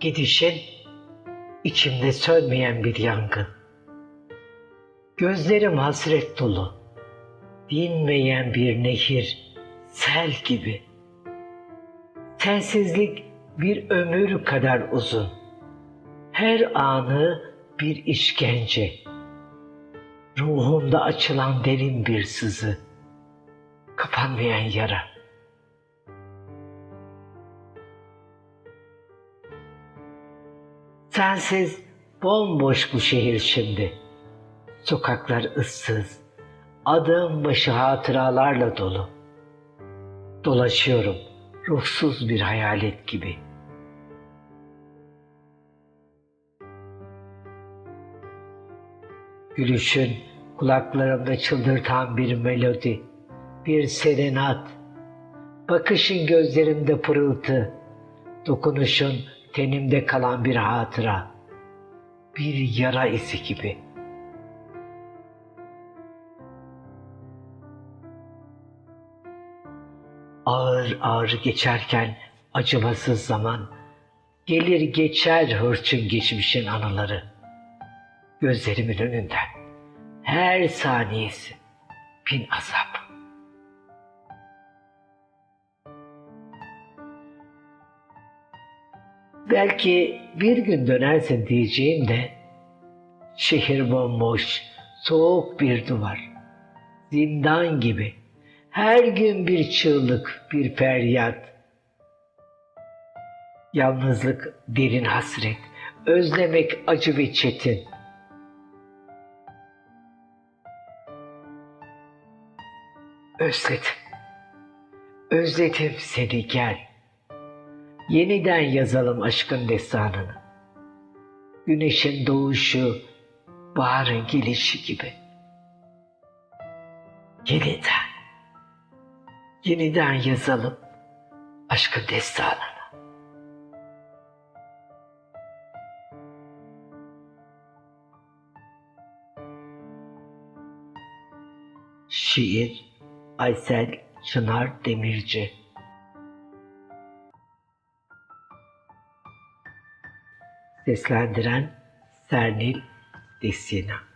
Gidişin içimde sönmeyen bir yangın. Gözlerim hasret dolu. Dinmeyen bir nehir, sel gibi. Sensizlik bir ömür kadar uzun. Her anı bir işkence. Ruhumda açılan derin bir sızı. Kapanmayan yara. Sensiz bomboş bu şehir şimdi. Sokaklar ıssız, adım başı hatıralarla dolu. Dolaşıyorum ruhsuz bir hayalet gibi. Gülüşün kulaklarımda çıldırtan bir melodi, bir serenat. Bakışın gözlerimde pırıltı, dokunuşun tenimde kalan bir hatıra, bir yara izi gibi. Ağır ağır geçerken acımasız zaman, gelir geçer hırçın geçmişin anıları. Gözlerimin önünden her saniyesi bin azap. Belki bir gün dönersin diyeceğim de şehir bomboş, soğuk bir duvar. Zindan gibi. Her gün bir çığlık, bir feryat. Yalnızlık derin hasret, özlemek acı ve çetin. Özledim. Özledim seni gel. Yeniden yazalım aşkın destanını. Güneşin doğuşu, baharın gelişi gibi. Yeniden, yeniden yazalım aşkın destanını. Şiir Aysel Çınar Demirci Seslendiren Sernil Desina